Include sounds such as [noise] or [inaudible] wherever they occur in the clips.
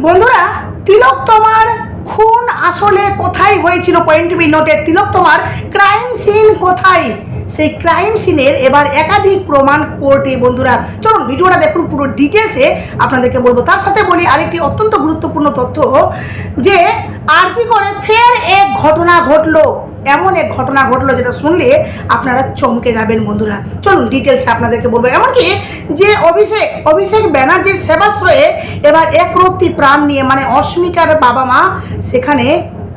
বন্ধুরা, তিলক তোমার খুন আসলে কোথায় হয়েছিল? পয়েন্ট বি নোটের তিলক তোমার ক্রাইম সিন কোথায়? সেই ক্রাইম সিনের এবার একাধিক প্রমাণ কোর্টে বন্ধুরা। চলুন, ভিডিওটা দেখুন পুরো ডিটেলসে আপনাদেরকে বলব, তার সাথে বলি আরেকটি অত্যন্ত গুরুত্বপূর্ণ তথ্য, যে আরজি করে ফের এক ঘটনা ঘটলো। এমন এক ঘটনা ঘটলো যেটা শুনলে আপনারা চমকে যাবেন, বন্ধুরা। চলুন ডিটেলসে আপনাদেরকে বলব। এমনকি যে অভিষেক অভিষেক ব্যানার্জির সেবাশ্রয়ে এবার একরত্তি প্রাণ নিয়ে মানে অস্মিকার বাবা মা সেখানে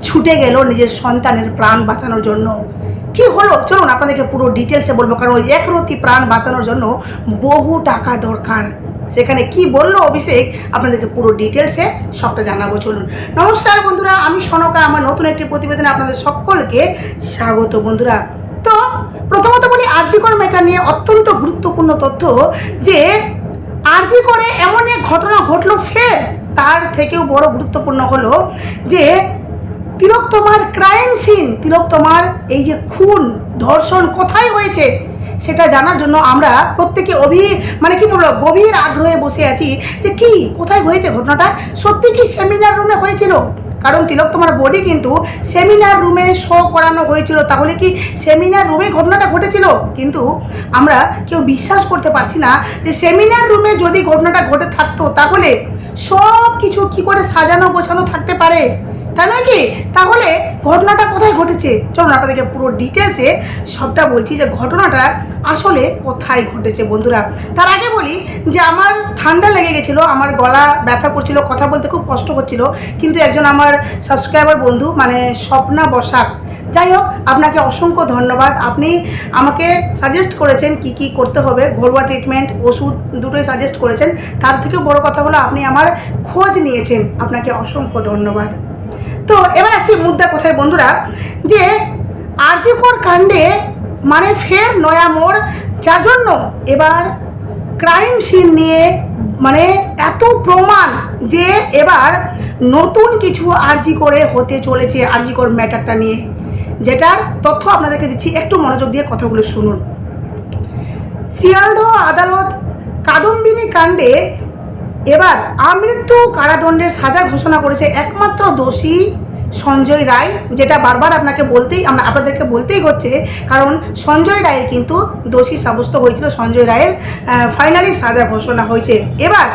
ছুটে গেল নিজের সন্তানের প্রাণ বাঁচানোর জন্য। কি হলো? চলুন আপনাদেরকে পুরো ডিটেলসে বলব, কারণ ওই একরত্তি প্রাণ বাঁচানোর জন্য বহু টাকা দরকার। সেখানে কি বলল অভিষেক, আপনাদেরকে পুরো ডিটেলসে সবটা জানাব, চলুন। নমস্কার বন্ধুরা, আমি সনকা, আমার নতুন একটি প্রতিবেদনে আপনাদের সকলকে স্বাগত বন্ধুরা। তো প্রথমত বলি, আরজিকর ম্যাটার নিয়ে অত্যন্ত গুরুত্বপূর্ণ তথ্য যে আরজি করে এমন এক ঘটনা ঘটলো, ফের তার থেকেও বড় গুরুত্বপূর্ণ হলো যে তিলক তোমার ক্রাইম সিন তিলক তোমার এই যে খুন, ধর্ষণ কোথায় হয়েছে সেটা জানার জন্য আমরা প্রত্যেকে অভি মানে কি বলব, গভীর আগ্রহে বসে আছি যে কি, কোথায় হয়েছে ঘটনাটা? সত্যি কি সেমিনার রুমে হয়েছিল? কারণ তিলক তোমার বডি কিন্তু সেমিনার রুমে শো করানো হয়েছিল, তাহলে কি সেমিনার রুমে ঘটনাটা ঘটেছিল? কিন্তু আমরা কেউ বিশ্বাস করতে পারছি না যে সেমিনার রুমে যদি ঘটনাটা ঘটে থাকতো, তাহলে সব কিছু কি করে সাজানো গোছানো থাকতে পারে? তাই নয় কি? তাহলে ঘটনাটা কোথায় ঘটেছে? চলুন আপনাদেরকে পুরো ডিটেলসে সবটা বলছি যে ঘটনাটা আসলে কোথায় ঘটেছে বন্ধুরা। তার আগে বলি যে আমার ঠান্ডা লেগে গেছিল, আমার গলা ব্যথা করছিল, কথা বলতে খুব কষ্ট হচ্ছিল, কিন্তু একজন আমার সাবস্ক্রাইবার বন্ধু মানে স্বপ্না বসাক। যাই হোক, আপনাকে অসংখ্য ধন্যবাদ। আপনি আমাকে সাজেস্ট করেছেন কি কি করতে হবে, ঘরোয়া ট্রিটমেন্ট ওষুধ দুটোই সাজেস্ট করেছেন। তার থেকেও বড় কথা হলো, আপনি আমার খোঁজ নিয়েছেন। আপনাকে অসংখ্য ধন্যবাদ। তো এবার আসি মুদ্রা কোথায় বন্ধুরা, যে আরজিকর কাণ্ডে মানে ফের নয়া মোড়, যার জন্য এবার ক্রাইম সিন নিয়ে মানে এত প্রমাণ যে এবার নতুন কিছু আরজি করে হতে চলেছে আরজিকর ম্যাটারটা নিয়ে। যেটার তথ্য আপনাদেরকে দিচ্ছি, একটু মনোযোগ দিয়ে কথাগুলো শুনুন। শিয়ালদহ আদালত কাদম্বিনী কাণ্ডে এবার আমৃত্যু কারাদণ্ডের সাজা ঘোষণা করেছে একমাত্র দোষী সঞ্জয় রায়, যেটা বারবার আপনাকে বলতেই, আমরা আপনাদেরকে বলতেই হচ্ছে, কারণ সঞ্জয় রায়ের কিন্তু দোষী সাব্যস্ত হয়েছিল, সঞ্জয় রায়ের ফাইনালি সাজা ঘোষণা হয়েছে। এবার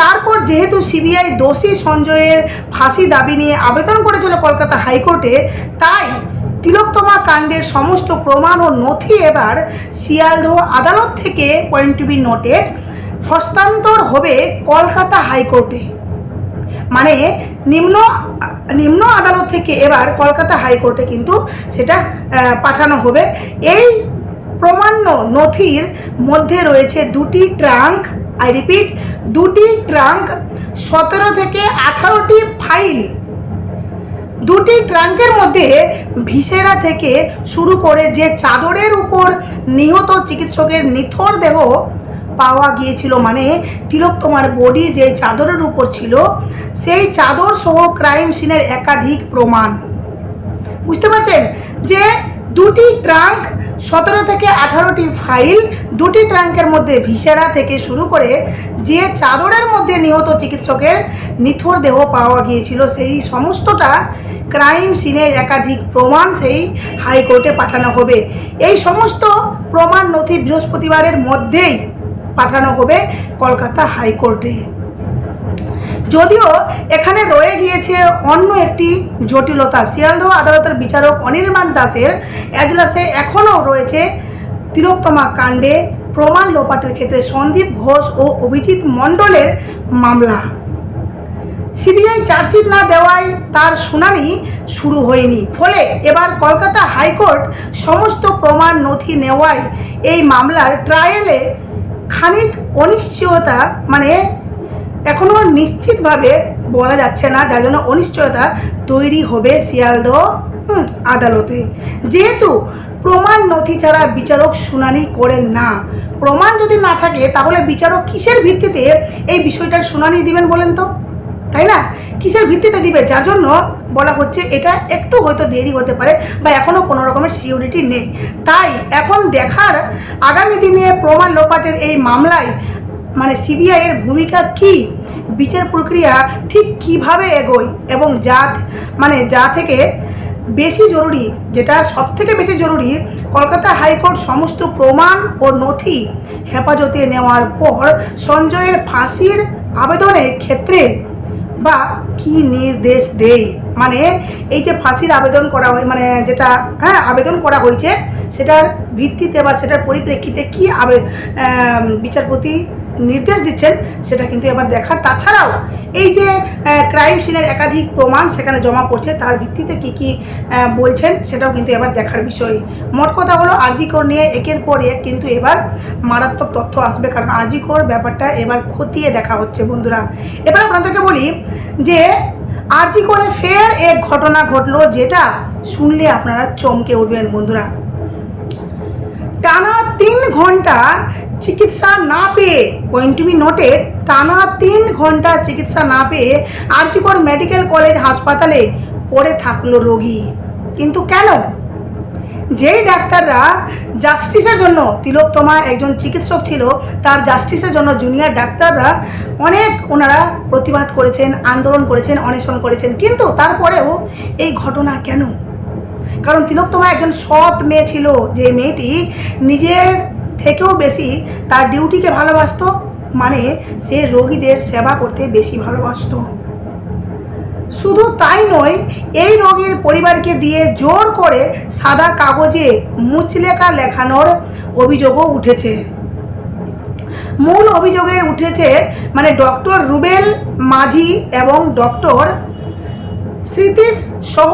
তারপর যেহেতু সিবিআই দোষী সঞ্জয়ের ফাঁসি দাবি নিয়ে আবেদন করেছিল কলকাতা হাইকোর্টে, তাই তিলোত্তমা কাণ্ডের সমস্ত প্রমাণ ও নথি এবার শিয়ালদহ আদালত থেকে পয়েন্ট টু বি নোটেড হস্তান্তর হবে কলকাতা হাইকোর্টে। মানে নিম্ন নিম্ন আদালত থেকে এবার কলকাতা হাইকোর্টে কিন্তু সেটা পাঠানো হবে। এই প্রমাণ্য নথির মধ্যে রয়েছে দুটি ট্রাঙ্ক আই রিপিট দুটি ট্রাঙ্ক, সতেরো থেকে আঠারোটি ফাইল। দুটি ট্রাঙ্কের মধ্যে ভিসেরা থেকে শুরু করে যে চাদরের উপর নিহত চিকিৎসকের নিথর দেহ পাওয়া গিয়েছিল মানে তিলক তোমার বডি যে চাদরের উপর ছিল, সেই চাদর সহ ক্রাইম সিনের একাধিক প্রমাণ। বুঝতে পারছেন? যে দুটি ট্রাঙ্ক সতেরো থেকে আঠারোটি ফাইল দুটি ট্রাঙ্কের মধ্যে ভিসেরা থেকে শুরু করে যে চাদরের মধ্যে নিহত চিকিৎসকের নিথর দেহ পাওয়া গিয়েছিল, সেই সমস্তটা ক্রাইম সিনের একাধিক প্রমাণ সেই হাইকোর্টে পাঠানো হবে। এই সমস্ত প্রমাণ নথি বৃহস্পতিবারের মধ্যেই পাঠানো হবে কলকাতা হাইকোর্টে। যদিও এখানে রয়ে গিয়েছে অন্য একটি জটিলতা। শিয়ালদহ আদালতের বিচারক অনির্বাণ দাসের এজলাসে এখনও রয়েছে তিলোত্তমা কাণ্ডে প্রমাণ লোপাটের ক্ষেত্রে সন্দীপ ঘোষ ও অভিজিৎ মণ্ডলের মামলা। সিবিআই চার্জশিট না দেওয়ায় তার শুনানি শুরু হয়নি। ফলে এবার কলকাতা হাইকোর্ট সমস্ত প্রমাণ নথি নেওয়ায় এই মামলার ট্রায়ালে খানিক অনিশ্চয়তা মানে এখনও নিশ্চিতভাবে বলা যাচ্ছে না, যার জন্য অনিশ্চয়তা তৈরি হবে শিয়ালদহ আদালতে। যেহেতু প্রমাণ নথি ছাড়া বিচারক শুনানি করেন না, প্রমাণ যদি না থাকে, তাহলে বিচারক কিসের ভিত্তিতে এই বিষয়টার শুনানি দিবেন বলেন তো? তাই না? কিসের ভিত্তিতে দিবে? যার জন্য বলা হচ্ছে এটা একটু হয়তো দেরি হতে পারে বা এখনও কোনো রকমের সিউরিটি নেই। তাই এখন দেখার আগামী দিনে প্রমাণ লোপাটের এই মামলায় মানে সিবিআইয়ের ভূমিকা কি, বিচার প্রক্রিয়া ঠিক কীভাবে এগোয় এবং যা মানে যা থেকে বেশি জরুরি, যেটা সব থেকে বেশি জরুরি, কলকাতা হাইকোর্ট সমস্ত প্রমাণ ও নথি হেফাজতে নেওয়ার পর সঞ্জয়ের ফাঁসির আবেদনের ক্ষেত্রে বা কি নির্দেশ দেয় মানে এই যে ফাঁসির আবেদন করা হয় মানে যেটা হ্যাঁ আবেদন করা হয়েছে, সেটার ভিত্তিতে বা সেটার পরিপ্রেক্ষিতে কী আবে বিচারপতি নির্দেশ দিচ্ছেন, সেটা কিন্তু এবার দেখার। তাছাড়াও এই যে ক্রাইম সিনের একাধিক প্রমাণ সেখানে জমা পড়ছে, তার ভিত্তিতে কি কি বলছেন সেটাও কিন্তু এবার দেখার বিষয়। মোট কথা হলো, আরজিকর নিয়ে একের পর এক কিন্তু এবার মারাত্মক তথ্য আসবে, কারণ আরজিকর ব্যাপারটা এবার খতিয়ে দেখা হচ্ছে বন্ধুরা। এবার আপনাদেরকে বলি যে আরজি করে ফের এক ঘটনা ঘটলো, যেটা শুনলে আপনারা চমকে উঠবেন বন্ধুরা। টানা তিন ঘণ্টা চিকিৎসা না পেয়ে পয়েন্ট টু বি নোটে টানা তিন ঘণ্টা চিকিৎসা না পেয়ে আরজিকর মেডিকেল কলেজ হাসপাতালে পড়ে থাকল রোগী। কিন্তু কেন? যেই ডাক্তাররা জাস্টিসের জন্য তিলোত্তমা একজন চিকিৎসক ছিল, তার জাস্টিসের জন্য জুনিয়র ডাক্তাররা অনেক ওনারা প্রতিবাদ করেছেন, আন্দোলন করেছেন, অনশন করেছেন। কিন্তু তারপরেও এই ঘটনা কেন? কারণ তিলোত্তমা একজন সৎ মেয়ে ছিল। যে মেয়েটি নিজের থেকেও বেশি তার ডিউটিকে ভালোবাসতো মানে সে রোগীদের সেবা করতে বেশি ভালোবাসতো। শুধু তাই নয়, এই রোগীর পরিবারকে দিয়ে জোর করে সাদা কাগজে মুচলেখা লেখানোর অভিযোগও উঠেছে। মূল অভিযোগে উঠেছে মানে ডক্টর রুবেল মাঝি এবং ডক্টর স্মৃতিশ সহ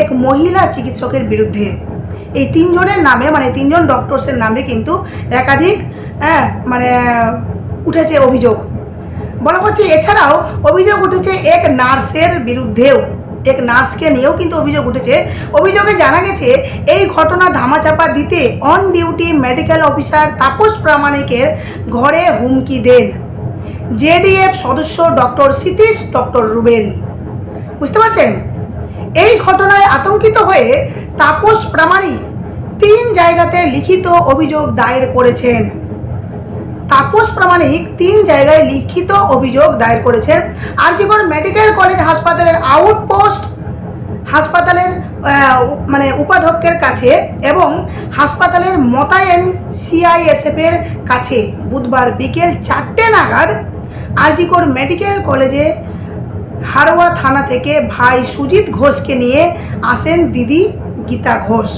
এক মহিলা চিকিৎসকের বিরুদ্ধে। এই তিনজনের নামে মানে তিনজন ডক্টরসের নামে কিন্তু একাধিক হ্যাঁ মানে উঠেছে অভিযোগ। বলা হচ্ছে এছাড়াও অভিযোগ উঠেছে এক নার্সের বিরুদ্ধেও, এক নার্সকে নিয়েও কিন্তু অভিযোগ উঠেছে। অভিযোগে জানা গেছে, এই ঘটনা ধামাচাপা দিতে on duty medical officer Tapas প্রামাণিকের ঘরে হুমকি দেন। জেডিএফ সদস্য ডক্টর সতীশ ডক্টর রুবেল। বুঝতে পারছেন? এই ঘটনায় আতঙ্কিত হয়ে তাপস প্রামাণিক তিন জায়গাতে লিখিত অভিযোগ দায়ের করেছেন। তাপস প্রামাণিক তিন জায়গায় লিখিত অভিযোগ দায়ের করেছেন। আরজিগর মেডিকেল কলেজ হাসপাতালের আউটপোস্ট হাসপাতালের মানে উপাধ্যক্ষের কাছে এবং হাসপাতালের মোতায়েন সিআইএসএফ এর কাছে বুধবার বিকেল চারটে নাগাদ আরজিকর মেডিকেল কলেজে হারোয়া থানা থেকে ভাই সুজিত ঘোষকে নিয়ে আসেন দিদি গীতা ঘোষ।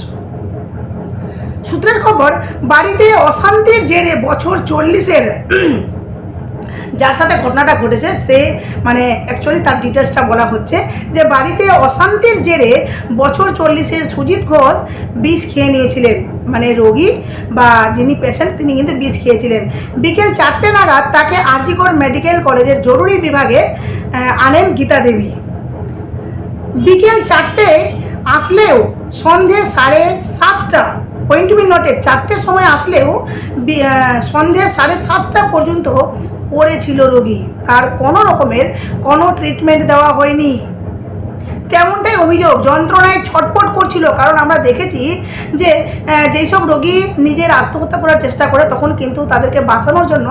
সূত্রের খবর, বাড়িতে অশান্তির জেরে বছর চল্লিশের [clears throat] যার সাথে ঘটনাটা ঘটেছে, সে মানে অ্যাকচুয়ালি তার ডিটেলসটা বলা হচ্ছে যে বাড়িতে অশান্তির জেরে বছর চল্লিশের সুজিত ঘোষ বিষ খেয়ে নিয়েছিলেন। মানে রোগী বা যিনি পেশেন্ট তিনি কিন্তু বিষ খেয়েছিলেন। বিকেল চারটে নাগাদ তাকে আরজিকর মেডিকেল কলেজের জরুরি বিভাগে আনেন গীতা দেবী। বিকেল চারটে আসলেও সন্ধে সাড়ে সাতটা পয়েন্ট বি নোটেড চারটের সময় আসলেও সন্ধে সাড়ে সাতটা পর্যন্ত পড়েছিল রোগী। তার কোনো রকমের কোনো ট্রিটমেন্ট দেওয়া হয়নি। তেমনটাই অভিযোগ, যন্ত্রণায় ছটপট করছিল। কারণ আমরা দেখেছি যে যেই সব রোগী নিজের আত্মহত্যা করার চেষ্টা করে, তখন কিন্তু তাদেরকে বাঁচানোর জন্য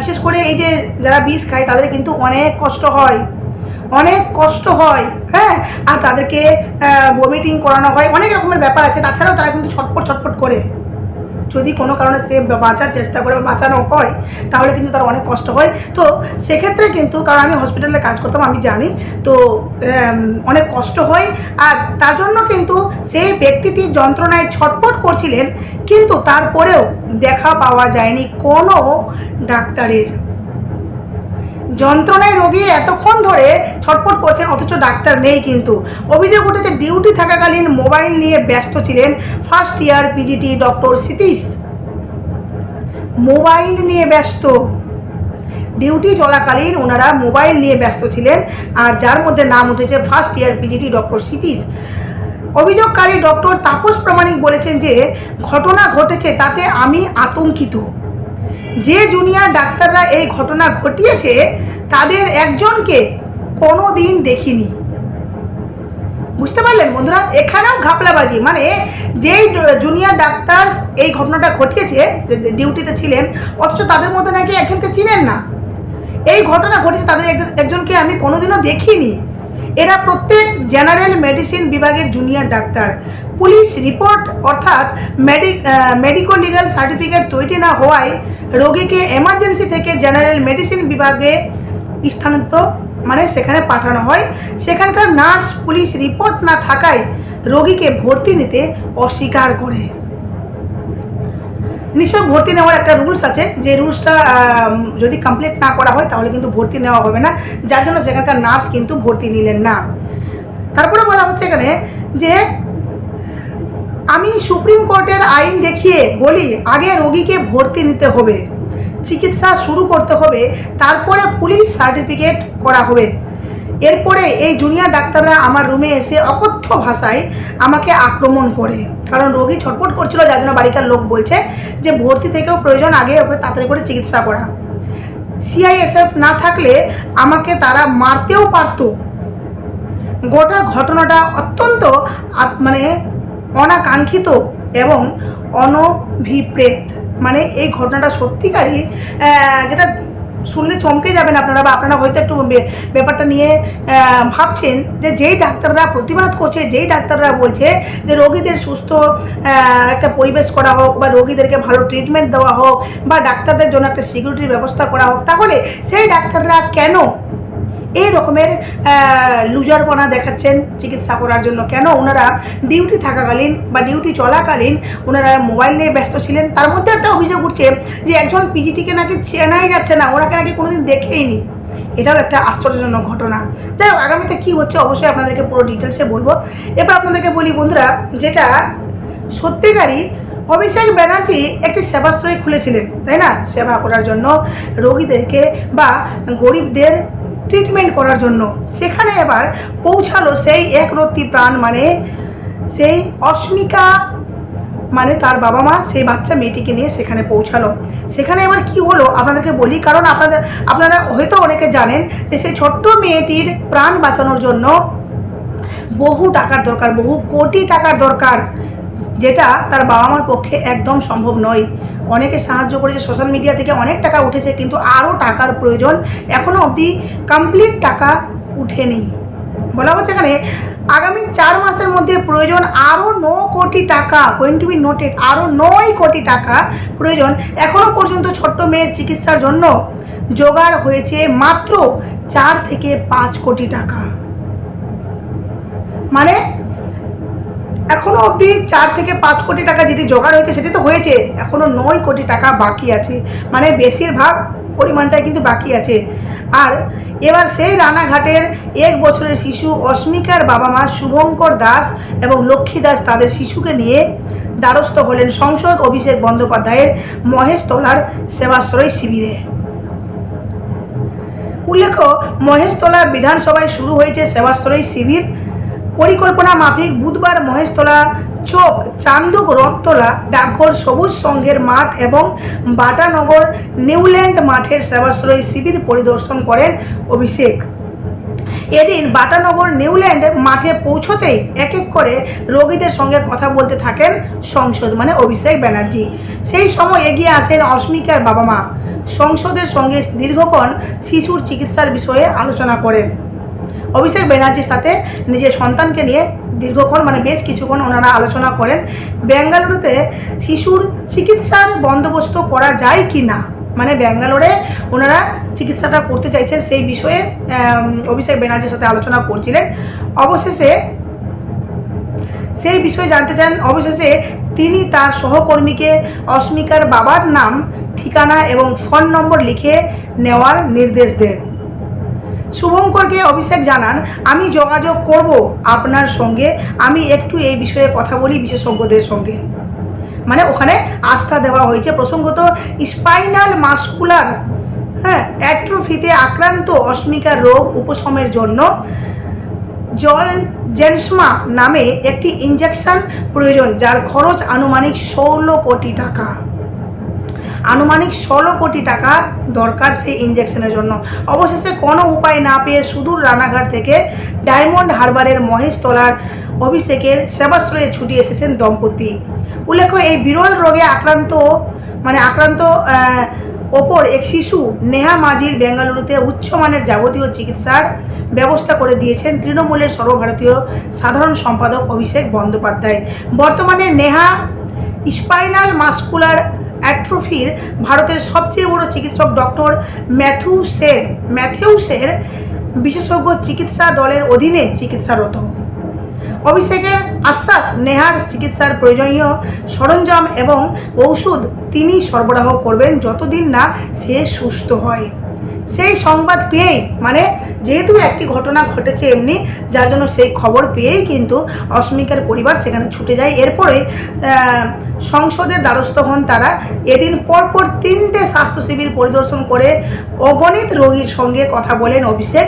বিশেষ করে এই যে যারা বিষ খায়, তাদের কিন্তু অনেক কষ্ট হয়। অনেক কষ্ট হয় হ্যাঁ? আর তাদেরকে ভমিটিং করানো হয়, অনেক রকমের ব্যাপার আছে। তাছাড়াও তারা কিন্তু ছটপট ছটপট করে। যদি কোনো কারণে সে বাঁচার চেষ্টা করে বাঁচানো হয়, তাহলে কিন্তু তার অনেক কষ্ট হয়। তো সেক্ষেত্রে কিন্তু কারণ আমি হসপিটালে কাজ করতাম, আমি জানি। তো অনেক কষ্ট হয়। আর তার জন্য কিন্তু সেই ব্যক্তিটি যন্ত্রণায় ছটপট করছিলেন, কিন্তু তারপরেও দেখা পাওয়া যায়নি কোনো ডাক্তারের। যন্ত্রণায় রোগী এতক্ষণ ধরে ছটপট করছেন, অথচ ডাক্তার নেই কিন্তু। অভিযোগ উঠেছে, ডিউটি থাকাকালীন মোবাইল নিয়ে ব্যস্ত ছিলেন first year PGT doctor Satish. Mobile নিয়ে ব্যস্ত। ডিউটি চলাকালীন ওনারা মোবাইল নিয়ে ব্যস্ত ছিলেন, আর যার মধ্যে নাম উঠেছে first year PGT doctor Satish. অভিযোগকারী ডক্টর তাপস প্রামাণিক বলেছেন যে, ঘটনা ঘটেছে, তাতে আমি আতঙ্কিত। যে জুনিয়র ডাক্তাররা এই ঘটনা ঘটিয়েছে, তাদের একজনকে কোনো দিন দেখিনি। বুঝতে পারলেন বন্ধুরা? এখানেও ঘাপলাবাজি। মানে যেই জুনিয়র ডাক্তার এই ঘটনাটা ঘটিয়েছে ডিউটিতে ছিলেন, অথচ তাদের মধ্যে নাকি একজনকে চিনেন না। এই ঘটনা ঘটেছে, তাদের একজন- একজনকে আমি কোনোদিনও দেখিনি। এরা প্রত্যেক জেনারেল মেডিসিন বিভাগের জুনিয়র ডাক্তার। পুলিশ রিপোর্ট অর্থাৎ মেডিক লিগাল সার্টিফিকেট তৈরি না হওয়ায় রোগীকে এমার্জেন্সি থেকে জেনারেল মেডিসিন বিভাগে স্থানান্তর মানে সেখানে পাঠানো হয়। সেখানকার নার্স পুলিশ রিপোর্ট না থাকায় রোগীকে ভর্তি নিতে অস্বীকার করে। নিশ্চয় ভর্তি নেওয়ার একটা রুলস আছে। যে রুলসটা যদি কমপ্লিট না করা হয় তাহলে কিন্তু ভর্তি নেওয়া হবে না। যার জন্য সেখানকার নার্স কিন্তু ভর্তি নিলেন না। তারপরে বলা হচ্ছে এখানে যে আমি সুপ্রিম কোর্টের আইন দেখিয়ে বলি, আগে রোগীকে ভর্তি নিতে হবে। চিকিৎসা শুরু করতে হবে, তারপরে পুলিশ সার্টিফিকেট করা হবে। এরপরে এই জুনিয়র ডাক্তাররা আমার রুমে এসে অকথ্য ভাষায় আমাকে আক্রমণ করে। কারণ রোগী ছটফট করছিল, যার জন্য বাড়িকার লোক বলছে যে, ভর্তি থেকেও প্রয়োজন, আগে ওকে তাড়াতাড়ি করে চিকিৎসা করা। সিআইএসএফ না থাকলে আমাকে তারা মারতেও পারতো। গোটা ঘটনাটা অত্যন্ত মানে অনাকাঙ্ক্ষিত এবং অনভিপ্রেত। মানে এই ঘটনাটা সত্যিকারই যেটা শুনলে চমকে যাবেন আপনারা বা আপনারা হয়তো একটু ব্যাপারটা নিয়ে ভাবছেন যে যেই ডাক্তাররা প্রতিবাদ করছে, যেই ডাক্তাররা বলছে যে রোগীদের সুস্থ একটা পরিবেশ করা হোক বা রোগীদেরকে ভালো ট্রিটমেন্ট দেওয়া হোক বা ডাক্তারদের জন্য একটা সিকিউরিটির ব্যবস্থা করা হোক, তাহলে সেই ডাক্তাররা কেন এই রকমের লুজারপনা দেখাচ্ছেন চিকিৎসা করার জন্য। কেন? ওনারা ডিউটি থাকাকালীন বা ডিউটি চলাকালীন ওনারা মোবাইল নিয়ে ব্যস্ত ছিলেন। তার মধ্যে একটা অভিযোগ উঠছে যে একজন পিজিটিকে নাকি চেনাই যাচ্ছে না, ওনাকে নাকি কোনোদিন দেখেইনি। এটাও একটা আশ্চর্যজনক ঘটনা। যাই হোক, আগামীতে কী হচ্ছে অবশ্যই আপনাদেরকে পুরো ডিটেলসে বলব। এবার আপনাদেরকে বলি বন্ধুরা, যেটা সত্যিকারই অভিষেক ব্যানার্জি একটি সেবাশ্রয় খুলেছিলেন, তাই না? সেবা করার জন্য রোগীদেরকে বা গরিবদের ট্রিটমেন্ট করার জন্য। সেখানে এবার পৌঁছালো সেই একরত্তি প্রাণ মানে সেই অস্মিকা মানে তার বাবা মা, সেই বাচ্চা মেয়েটিকে নিয়ে সেখানে পৌঁছালো। সেখানে এবার কি হলো আপনাদেরকে বলি, কারণ আপনাদের, আপনারা হয়তো অনেকে জানেন যে সেই ছোট্ট মেয়েটির প্রাণ বাঁচানোর জন্য বহু টাকার দরকার, বহু কোটি টাকার দরকার। যেটা তার বাবা মার পক্ষে একদম সম্ভব নয়। অনেকে সাহায্য করেছে সোশ্যাল মিডিয়া থেকে অনেক টাকা উঠেছে কিন্তু আরও টাকার প্রয়োজন এখনও অবধি কমপ্লিট টাকা উঠেনি। বলা হচ্ছে এখানে আগামী চার মাসের মধ্যে প্রয়োজন আরও ন কোটি টাকা গোয়েন টু বি নোটেড আরও নয় কোটি টাকা প্রয়োজন এখনও পর্যন্ত ছোট্ট মেয়ের চিকিৎসার জন্য জোগাড় হয়েছে মাত্র চার থেকে পাঁচ কোটি টাকা। মানে এখনও অবধি চার থেকে পাঁচ কোটি টাকা যেটি জোগাড় হয়েছে সেটি তো হয়েছে। এখনও নয় কোটি টাকা বাকি আছে। মানে বেশিরভাগ পরিমাণটাই কিন্তু বাকি আছে। আর এবার সেই রানাঘাটের এক বছরের শিশু অস্মিকার বাবা মা শুভঙ্কর দাস এবং লক্ষ্মী দাস তাদের শিশুকে নিয়ে দ্বারস্থ হলেন সংসদ অভিষেক বন্দ্যোপাধ্যায়ের মহেশতলার সেবাশ্রয় শিবিরে। উল্লেখ্য মহেশতলা বিধানসভায় শুরু হয়েছে সেবাশ্রয় শিবির। পরিকল্পনা মাফিক বুধবার মহেশতলা চোক চান্দুক রথতলা ডাকঘর সবুজ সংঘের মাঠ এবং বাটানগর নিউল্যান্ড মাঠের সেবাশ্রয়ী শিবির পরিদর্শন করেন অভিষেক। এদিন বাটানগর নিউল্যান্ড মাঠে পৌঁছতেই এক এক করে রোগীদের সঙ্গে কথা বলতে থাকেন সংসদ মানে অভিষেক ব্যানার্জি। সেই সময় এগিয়ে আসেন অস্মিকার বাবা মা। সংসদের সঙ্গে দীর্ঘক্ষণ শিশুর চিকিৎসার বিষয়ে আলোচনা করেন। অভিষেক ব্যানার্জির সাথে নিজের সন্তানকে নিয়ে দীর্ঘক্ষণ মানে বেশ কিছুক্ষণ ওনারা আলোচনা করেন। বেঙ্গালুরুতে শিশুর চিকিৎসার বন্দোবস্ত করা যায় কি না? মানে ব্যাঙ্গালোরে ওনারা চিকিৎসাটা করতে চাইছেন সেই বিষয়ে অভিষেক ব্যানার্জির সাথে আলোচনা করছিলেন। অবশেষে সেই বিষয়ে জানতে চান, অবশেষে তিনি তার সহকর্মীকে অস্মিকার বাবার নাম, ঠিকানা এবং ফোন নম্বর লিখে নেওয়ার নির্দেশ দেন। শুভঙ্করকে অভিষেক জানান, আমি যোগাযোগ করব আপনার সঙ্গে। আমি একটু এই বিষয়ে কথা বলি বিশেষজ্ঞদের সঙ্গে। মানে ওখানে আস্থা দেওয়া হয়েছে। প্রসঙ্গত, স্পাইনাল মাস্কুলার হ্যাঁ অ্যাট্রোফিতে আক্রান্ত অস্মিকার রোগ উপশমের জন্য জল জেনসমা নামে একটি ইঞ্জেকশন প্রয়োজন, যার খরচ আনুমানিক ষোলো কোটি টাকা। আনুমানিক ষোলো কোটি টাকা দরকার সেই ইঞ্জেকশনের জন্য। অবশেষে কোনো উপায় না পেয়ে সুদূর রানাঘাট থেকে ডায়মন্ড হারবারের মহেশতলার অভিষেকের সেবাশ্রয়ে ছুটি এসেছেন দম্পতি। উল্লেখ্য, এই বিরল রোগে আক্রান্ত মানে আক্রান্ত ওপর এক শিশু, নেহা মাঝির বেঙ্গালুরুতে উচ্চমানের যাবতীয় চিকিৎসার ব্যবস্থা করে দিয়েছেন তৃণমূলের সর্বভারতীয় সাধারণ সম্পাদক অভিষেক বন্দ্যোপাধ্যায়। বর্তমানে নেহা স্পাইনাল মাস্কুলার অ্যাট্রোফির ভারতের সবচেয়ে বড় চিকিৎসক ডক্টর ম্যাথিউসের ম্যাথিউসের বিশেষজ্ঞ চিকিৎসা দলের অধীনে চিকিৎসারত। অভিষেকের আশ্বাস, নেহার চিকিৎসার প্রয়োজনীয় সরঞ্জাম এবং ঔষধ তিনি সরবরাহ করবেন যতদিন না সে সুস্থ হয়। সেই সংবাদ পেয়েই মানে যেহেতু একটি ঘটনা ঘটেছে এমনি, যার জন্য সেই খবর পেয়েই কিন্তু অস্মিকার পরিবার সেখানে ছুটে যায়। এরপরে সংসদের দ্বারস্থ হন তারা। এদিন পরপর তিনটে স্বাস্থ্য শিবির পরিদর্শন করে অগণিত রোগীর সঙ্গে কথা বলেন অভিষেক।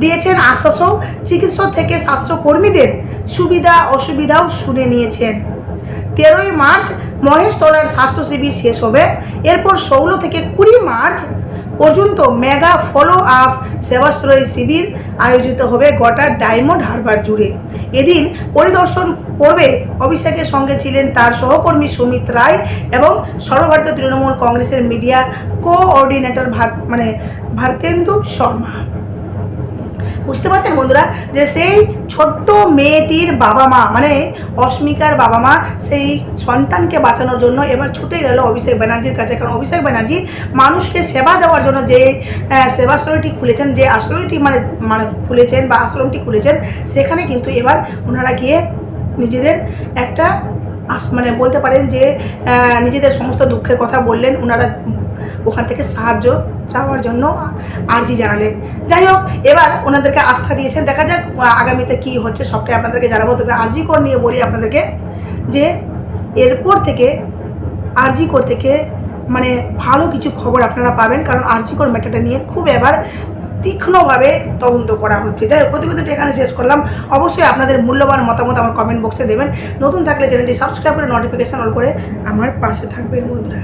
দিয়েছেন আশ্বাসও। চিকিৎসক থেকে স্বাস্থ্য কর্মীদের সুবিধা, অসুবিধাও শুনে নিয়েছেন। তেরোই মার্চ মহেশতলার স্বাস্থ্য শিবির শেষ হবে। এরপর ষোলো থেকে কুড়ি মার্চ পর্যন্ত মেগা ফলো আপ সেবাশ্রয়ী শিবির আয়োজিত হবে গোটা ডায়মন্ড হারবার জুড়ে। এদিন পরিদর্শন পর্বে অভিষেকের সঙ্গে ছিলেন তার সহকর্মী সুমিত রায় এবং সর্বভারতীয় তৃণমূল কংগ্রেসের মিডিয়া কোঅর্ডিনেটর ভাত মানে ভারতেন্দু শর্মা। বুঝতে পারছেন বন্ধুরা যে সেই ছোট্ট মেয়েটির বাবা মা মানে অস্মিকার বাবা মা, সেই সন্তানকে বাঁচানোর জন্য এবার ছুটে গেল অভিষেক ব্যানার্জির কাছে। কারণ অভিষেক ব্যানার্জি মানুষকে সেবা দেওয়ার জন্য যে সেবাশ্রয়টি খুলেছেন, যে আশ্রয়টি মানে মানে খুলেছেন বা আশ্রমটি খুলেছেন, সেখানে কিন্তু এবার ওনারা গিয়ে নিজেদের একটা মানে বলতে পারেন যে নিজেদের সমস্ত দুঃখের কথা বললেন। ওনারা ওখান থেকে সাহায্য চাওয়ার জন্য আর্জি জানালেন। যাই হোক, এবার ওনাদেরকে আস্থা দিয়েছেন। দেখা যাক আগামীতে কি হচ্ছে, সবটাই আপনাদেরকে জানাব। তবে আরজি কর নিয়ে বলি আপনাদেরকে যে এরপর থেকে আরজি কর থেকে মানে ভালো কিছু খবর আপনারা পাবেন, কারণ আরজি কর ম্যাটারটা নিয়ে খুব এবার তীক্ষ্ণভাবে তদন্ত করা হচ্ছে। যাই হোক, প্রতিবেদনটা এখানে শেষ করলাম। অবশ্যই আপনাদের মূল্যবান মতামত আমার কমেন্ট বক্সে দেবেন। নতুন থাকলে চ্যানেলটি সাবস্ক্রাইব করে নোটিফিকেশন অল করে আমার পাশে থাকবেন বন্ধুরা।